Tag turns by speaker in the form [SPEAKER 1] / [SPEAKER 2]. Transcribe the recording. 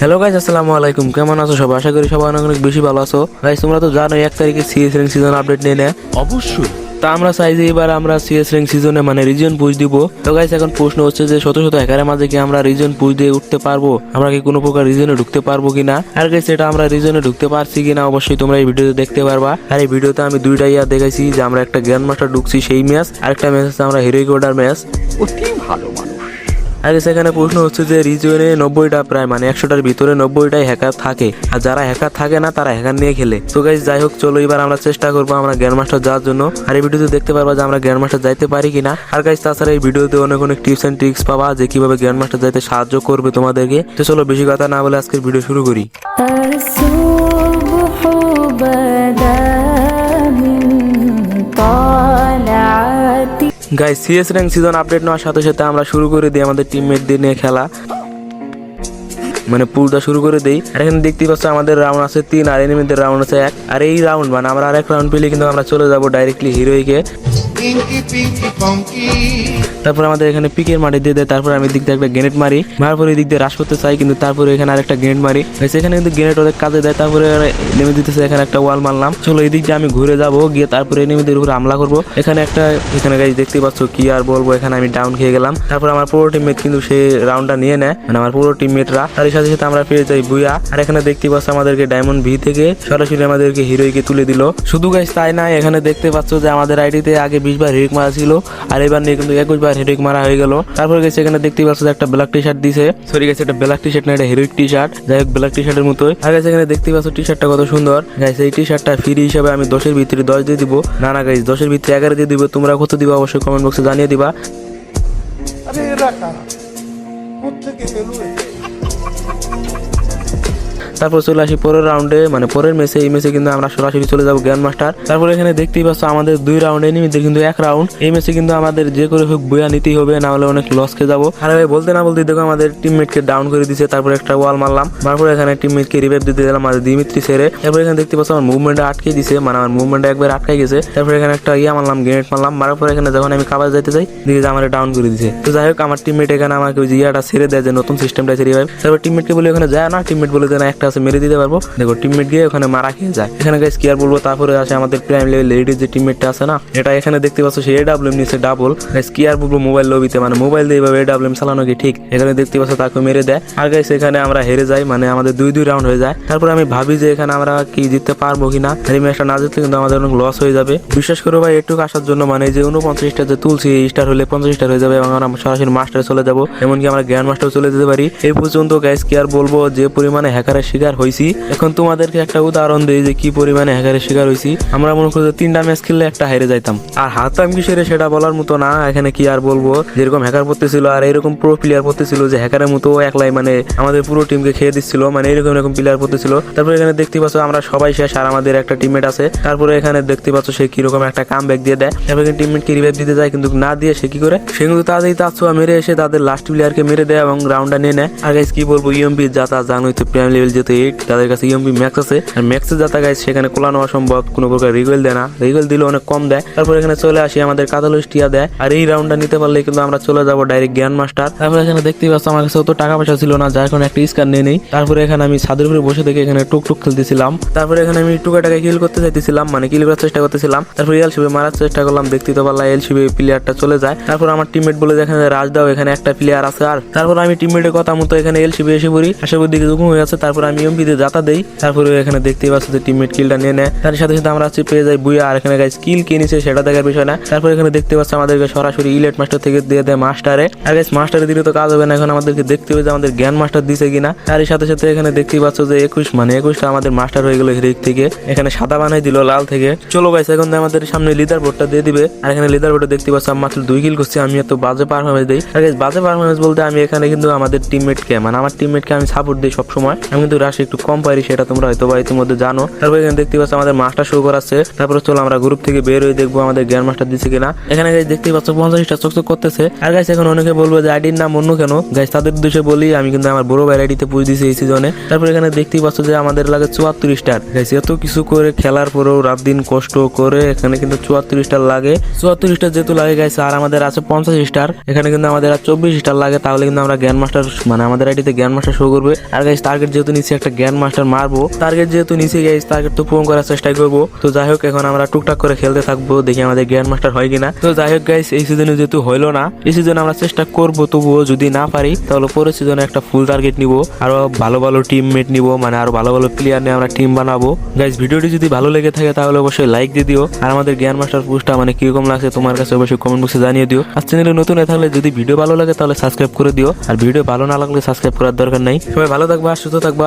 [SPEAKER 1] Hello guys আসসালামু আলাইকুম। কেমন আছো সবাই? আশা করি সবাই অনেক অনেক বেশি ভালো আছো। গাইজ তোমরা তো জানো এক তারিখে সিএস র্যাঙ্ক সিজন আপডেট নিয়ে নেয়
[SPEAKER 2] অবশ্যই।
[SPEAKER 1] তা আমরা চাই যে এবার আমরা সিএস র্যাঙ্ক সিজনে মানে রিজন পুশ দিব। তো গাইজ এখন প্রশ্ন হচ্ছে যে শত শত হ্যাকারের মাঝে কি আমরা রিজন পুশ দিয়ে উঠতে পারব? আমরা কি কোনো প্রকার রিজনে ঢুকতে পারব কিনা আর গাইজ এটা আমরা রিজনে ঢুকতে পারছি কিনা অবশ্যই তোমরা এই ভিডিওতে দেখতে পারবা। আর এই ভিডিওতে আমি দুইটা ইয়া দেখাইছি যে আমরা একটা গ্র্যান্ড মাস্টার ঢুকছি সেই ম্যাচ আর একটা ম্যাচ হচ্ছে আমরা হিরোইক অর্ডার ম্যাচ
[SPEAKER 2] অতি ভালো মানুষ
[SPEAKER 1] আর সেখানে প্রশ্ন হচ্ছে যে রিজনে নব্বইটা প্রায় মানে একশোটার ভিতরে নব্বইটাই হ্যাকার থাকে। আর যারা হ্যাকার থাকে না, তারা হ্যাকার নিয়ে খেলে। তো গাইজ যাই হোক, চলো এবার আমরা চেষ্টা করব আমরা গ্র্যান্ড মাস্টার যাওয়ার জন্য। আর এই ভিডিওতে দেখতে পারবা যে আমরা গ্র্যান্ড মাস্টার যাইতে পারি কিনা। আর গাইজ তাছাড়া এই ভিডিওতে অনেক অনেক টিপস এন্ড ট্রিক্স পাবা যে কীভাবে গ্র্যান্ড মাস্টার যাইতে সাহায্য করবে তোমাদেরকে। তো চলো, বেশি কথা না বলে আজকের ভিডিও শুরু করি। Guy CS rank season update নেওয়ার সাথে সাথে আমরা শুরু করে দিই আমাদের টিমমেটদের নিয়ে খেলা। মানে পুরোটা শুরু করে দেই। আর এখানে দেখতেই পাচ্ছ আমাদের রাউন্ড আছে তিন, আর এনিমিদের রাউন্ড আছে এক। আর এই রাউন্ড মানে আমরা আরেক রাউন্ড পেলে কিন্তু আমরা চলে যাব ডাইরেক্টলি হিরোইকে তারপর আমাদের এখানে পিকের মাটি দিয়ে দেয়, তারপর আমি দিক দিয়ে একটা গ্রেনেড মারি। মারার পরে দিক দিয়ে রাশ করতে চাই, কিন্তু তারপরে এখানে আরেকটা গ্রেনেড মারি। এখানে কিন্তু গ্রেনেড ওদের কাজে দেয়, তারপরে নেমে দিতেছে, এখানে একটা ওয়াল মারলাম। চলো এই দিক দিয়ে আমি ঘুরে যাব, গিয়ে তারপরে এনিমিদের উপরে হামলা করব। এখানে একটা, এখানে গাইজ দেখতে পাচ্ছ কি আর বলব, এখানে আমি ডাউন খেয়ে গেলাম। তারপর আমার পুরো টিমমেট কিন্তু সেই রাউন্ডটা নিয়ে নেয় মানে আমার পুরো টিমমেটরা তার সাথে সাথে আমরা পেয়ে যাই বুয়া। আর এখানে দেখতে পাচ্ছ আমাদেরকে ডায়মন্ড ভি থেকে সরাসরি আমাদেরকে হিরোইকে তুলে দিল। শুধু গাছ তাই না এখানে দেখতে পাচ্ছ যে আমাদের আইডিতে আগে বিশ বার হিরোইক মারা ছিল, আর এবার নিয়ে কিন্তু একুশ বার হিরোইক মারা হয়ে গেল। তারপর গেছে এখানে দেখতে পাচ্ছ একটা ব্ল্যাক টি শার্ট দিছে। সরি গেছে একটা ব্ল্যাক টি শার্ট না, এটা হিরোইক টি শার্ট যাই হোক ব্ল্যাক টি শার্টের মতোই। আর গেছে এখানে দেখতে পাচ্ছ টি শার্টটা কত সুন্দর। গাইছে এই টি শার্টটা ফ্রি হিসাবে আমি দশের ভিতরে দশ দিয়ে দিব। না না গাইজ দশের ভিতরে এগারো দিয়ে দিব। তোমরা কত দিবা? অবশ্যই কমেন্ট বক্সে জানিয়ে দিবা।
[SPEAKER 3] আরে পেল এটা?
[SPEAKER 1] তারপর চলে আসি পরের রাউন্ডে মানে পরের ম্যাচে এই ম্যাচে কিন্তু আমরা সরাসরি চলে যাব গ্র্যান্ড মাস্টার তারপর এখানে দেখতেই পাচ্ছ আমাদের দুই রাউন্ড এনিমিদের কিন্তু এক রাউন্ড এই ম্যাচে কিন্তু আমাদের যে করে হোক বইয়া নিতেই হবে, না হলে অনেক লস খেয়ে যাব। আর ভাই, বলতে না বলতে দেখো আমাদের টিমমেটকে ডাউন করে দিছে, তারপর একটা ওয়াল মারলাম। তারপর এখানে টিমমেটকে রিভাইভ দিতে দিলাম আমাদের দিমিত্রি সেরে। তারপর এখানে দেখতে পাচ্ছ আমার মুভমেন্টটা আটকে দিছে মানে আমার মুভমেন্টটা একবার আটকে গেছে। তারপর এখানে একটা ইয়া মারলাম গ্রেনেড মারলাম। মারার পর এখানে যখন আমি কাবার যাইতে যাই দিকে যে আমার ডাউন করে দিছে। তো যাই হোক, আমার টিমমেট এখানে আমাকে ওই ইয়াটা ছেড়ে দেয় যে নতুন সিস্টেমটা আছে রিভাইভ তারপর টিমমেটকে বলে, ওখানে যায় না। টিমমেট বলে যে, না, একটা আছে মেরে দিতে পারব। দেখো টিমমেট গিয়ে ওখানে মারা খেয়ে যায়। এখানে গাইস কি আর বলব, তারপরে আছে আমাদের প্রাইম লেভেল লেডির যে টিমমেটটা আছে না, এটা এখানে দেখতে পাচ্ছ, সে এডাব্লিউএম নিচে ডাবল গাইস কি আর বলব মোবাইল লবিতে মানে মোবাইল দিয়ে এইভাবে এডাব্লিউএম চালানো কি ঠিক? এখানে দেখতে পাচ্ছ, তাকে মেরে দেয়। আর গাইস এখানে আমরা হেরে যাই মানে আমাদের দুই দুই রাউন্ড হয়ে যায়। তারপরে আমি ভাবি যে এখানে আমরা কি জিততে পারব কিনা এই ম্যাচটা না জিতলে কিন্তু আমাদের অনেক লস হয়ে যাবে। বিশেষ করে ভাই, একটু আসার জন্য মানে যে উনপঞ্চাশটা যে তুলছি স্টার হলে পঞ্চাশ স্টার হয়ে যাবে এবং আমরা সরাসরি মাস্টারে চলে যাব। এমনকি আমরা গ্র্যান্ড মাস্টার চলে যেতে পারি। এই পর্যন্ত গাইস কি আর বলব, যে পরিমাণে হ্যাকারের শিকার হয়েছি এখন তোমাদেরকে একটা উদাহরণ দিই যে কি পরিমাণে হ্যাকারের শিকার হয়েছি আমরা মনে করি তিনটা ম্যাচ খেললে একটা হেরে যাইতাম। আর হারতাম কিসের সেটা বলার মতো না, এখানে কি আর বলব? যেরকম হ্যাকার পড়তেছিল আর এরকম প্রো প্লেয়ার পড়তেছিল যে হ্যাকারের মতো একলাই মানে আমাদের পুরো টিমকে খেয়ে দিচ্ছিল মানে এরকম এরকম প্লেয়ার পড়তেছিল। তারপরে এখানে দেখতে পাচ্ছ আমরা সবাই শেষ আর আমাদের একটা টিমমেট আছে। তারপরে এখানে দেখতে পাচ্ছ সে কীরকম একটা কাম ব্যাক দিয়ে দেয়। তারপরে টিমমেটকে রিভাইভ দিতে যায়, কিন্তু না দিয়ে সে কি করে? সে কিন্তু তাদের তাৎসুয়া মেরে এসে তাদের লাস্ট প্লেয়ারকে মেরে দেয় এবং রাউন্ডটা নিয়ে নেয়। আর গাইস কি বলব? ইএমপি যাতা জানোই তো, প্রাইম লেভেল যেহেতু এইট তাদের কাছে ইএমপি ম্যাক্স আছে। আর গাইস সেখানে কোলানো অসম্ভব, কোনো প্রকার দেয় না। দিলে অনেক কম দেয়। তারপর এখানে চলে আসি, আমাদের কাতালুস দেয়। আর এই রাউন্ডটা নিতে পারলে কিন্তু আমরা চলে যাব ডাইরেক্ট জ্ঞান মাস্টার এখানে পাচ্ছ, আমার কাছে অত টাকা পয়সা ছিল না, যার কারণে একটা স্কার নিয়ে নেই। তারপরে এখানে আমি ছাদের উপরে বসে থেকে এখানে টুক টুক খেলতেছিলাম। তারপরে এখানে আমি টুকাটাকে কিল করতে চাইতেছিলাম মানে কিল করার চেষ্টা করতেছিলাম। তারপর এল শিবে মারার চেষ্টা করলাম, দেখতে তো পারলাম এল শিবে প্লেয়ারটা চলে যায়। তারপর আমার টিমমেট বলে যে, এখানে রাজ দাও, এখানে একটা প্লেয়ার আছে আর। তারপর আমি টিমমেটের কথা মতো এখানে এল শিবে এসে পড়ি। দিকে যুকুম হয়ে আছে তারপর এমপি দিয়ে যাতা দেই। তারপরে এখানে দেখতেই পাচ্ছ যে টিমমেট কিলটা নিয়ে নেয়। তার সাথে সাথে আমরা হচ্ছে পেয়ে যাই বুয়া। আর এখানে গাইস কিল কে নিছে সেটা দেখার বিষয় না। তারপর এখানে দেখতে পাচ্ছ আমাদেরকে সরাসরি ইলেট মাস্টার থেকে দিয়ে দেয় মাস্টারে আর গাইস মাস্টারে দিলে তো কাজ হবে না। এখন আমাদেরকে দেখতে হবে যে আমাদের জ্ঞান মাস্টার দিছে কিনা। তার সাথে সাথে এখানে দেখতেই পাচ্ছ যে একুশ মানে একুশটা আমাদের মাস্টার হয়ে গেল হিরিক থেকে। এখানে সাদা বানাই দিল লাল থেকে। চলো গাইস এখন আমাদের সামনে লিডার বোর্ডটা দিয়ে দিবে। আর এখানে লিডার বোর্ডে দেখতে পাচ্ছ মাত্র দুই কিল করছি। আমি এত বাজে পারফরমেন্স দিই। আর guys, বাজে পারফরমেন্স বলতে আমি এখানে কিন্তু আমাদের টিমমেটকে মানে আমার টিমমেটকে আমি সাপোর্ট দিই সবসময়। আমি কিন্তু রাশি একটু কম পারি, সেটা তোমরা হয়তো বা ইতিমধ্যে জানো। তারপর এখানে দেখতে পাচ্ছ আমাদের মাস্টার শো করাচ্ছে। তারপরে চলো আমরা গ্রুপ থেকে বের হয়ে দেখব আমাদের জ্ঞান মাস্টার দিচ্ছে কিনা। এখানে গাইজ দেখতে পাচ্ছ পঞ্চাশটা চকচক করতেছে। আর গাইজ এখন অনেকে বলব যে আইডির নাম অন্য কেন? গাইজ তাদের উদ্দেশ্যে বলি, আমি কিন্তু আমার বড় ভাই আইডিতে পুজ দিয়েছি এই সিজনে তারপর এখানে দেখতেই পাচ্ছ যে আমাদের লাগে চুয়াত্তর স্টার গাইজ এত কিছু করে খেলার পরেও রাত দিন কষ্ট করে এখানে কিন্তু চুয়াত্তর স্টার লাগে। চুয়াত্তর স্টার যেহেতু লাগে গাইছে আর আমাদের আছে পঞ্চাশ স্টার এখানে কিন্তু আমাদের আর চব্বিশ স্টার লাগে, তাহলে কিন্তু আমরা জ্ঞান মাস্টার মানে আমাদের আইডিতে জ্ঞান মাস্টার শো করবে। আর গাইজ টার্গেট যেহেতু নিচে একটা জ্ঞান মাস্টার মারবো। টার্গেট যেহেতু নিচে গাইজ টার্গেট তো পূরণ করার চেষ্টা করব। তো যাই হোক, এখন আমরা টুকটাক করে খেলতে থাকব, দেখি আমাদের জ্ঞান মাস্টার হয় কিনা। তো যাই হোক গাইস এই সিজনে যেহেতু হইল না, এই সিজনে আমরা চেষ্টা করব, তবুও যদি না পারি, তাহলে পরের সিজনে একটা ফুল টার্গেট নিব, আরও ভালো ভালো টিমমেট নিব মানে আরও ভালো ভালো প্লেয়ার নিয়ে আমরা টিম বানাবো। গাইস ভিডিওটি যদি ভালো লেগে থাকে, তাহলে অবশ্যই লাইক দিয়ে দিও। আর আমাদের জ্ঞান মাস্টার পুস্টটা মানে কীরকম লাগছে, তোমার কাছে অবশ্যই কমেন্ট বক্সে জানিয়ে দিও। আর চ্যানেলে নতুন হয়ে থাকলে যদি ভিডিও ভালো লাগে, তাহলে সাবস্ক্রাইব করে দিও। আর ভিডিও ভালো না লাগলে সাবস্ক্রাইব করার দরকার নাই। সবাই ভালো থাকবা, সুস্থ থাকবা